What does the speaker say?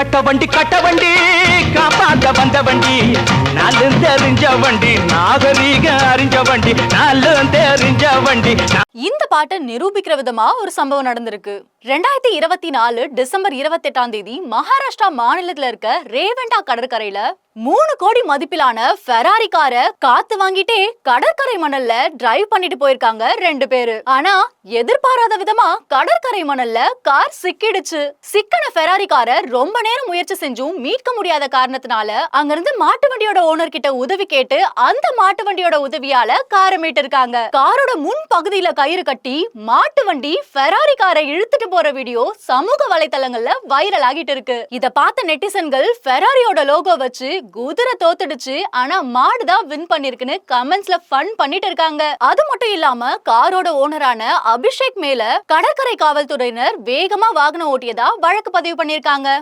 கட்ட வண்டி கட்ட வண்டி காப்பாத்த வந்த வண்டி. நாலும் தெரிஞ்ச வண்டி நாகரீக அறிஞ்ச வண்டி. நாலும் தெரிஞ்ச வண்டி. இந்த பாட்டை நிரூபிக்கிற விதமா ஒரு சம்பவம் நடந்திருக்கு. ரெண்டாயிரத்தி இருபத்தி நாலு டிசம்பர் இருபத்தி எட்டாம் தேதி மகாராஷ்டிரா மாநிலத்துல இருக்க ரேவெண்டா கடற்கரையில மூணு கோடி மதிப்பிலான ஃபெராரி காரை காத்து வாங்கிட்டே கடற்கரை மணல்ல டிரைவ் பண்ணிட்டு போயிருக்காங்க ரெண்டு பேரு. ஆனா எதிர்பாராத விதமா கடற்கரை மணல்ல கார் சிக்கிடுச்சு. சிக்கன ஃபெராரி காரை ரொம்ப நேரம் முயற்சி செஞ்சும் மீட்க முடியாத காரணத்தினால அங்கிருந்து மாட்டு வண்டியோட ஓனர் கிட்ட உதவி கேட்டு அந்த மாட்டு வண்டியோட உதவியால காரை மீட்டிருக்காங்க. காரோட முன் பகுதியில கயிறு கட்டி மாட்டு வண்டி ஃபெராரி காரை இழுத்துட்டு போற வீடியோ சமூக வலைதளங்கள்ல வைரல் ஆகிட்டு இருக்கு. இத பார்த்த நெட்டிசன்கள் ஃபெராரியோட லோகோ வச்சு குதிரை தோத்துடுச்சு. ஆனா மாடு தான் வின் பண்ணிருக்குன்னு கமெண்ட்ஸ்ல ஃபன் பண்ணிட்டு இருக்காங்க. அது மட்டும் இல்லாம காரோட ஓனரான அபிஷேக் மேல கடற்கரை காவல்துறையினர் வேகமா வாகனம் ஓட்டியதா வழக்கு பதிவு பண்ணிருக்காங்க.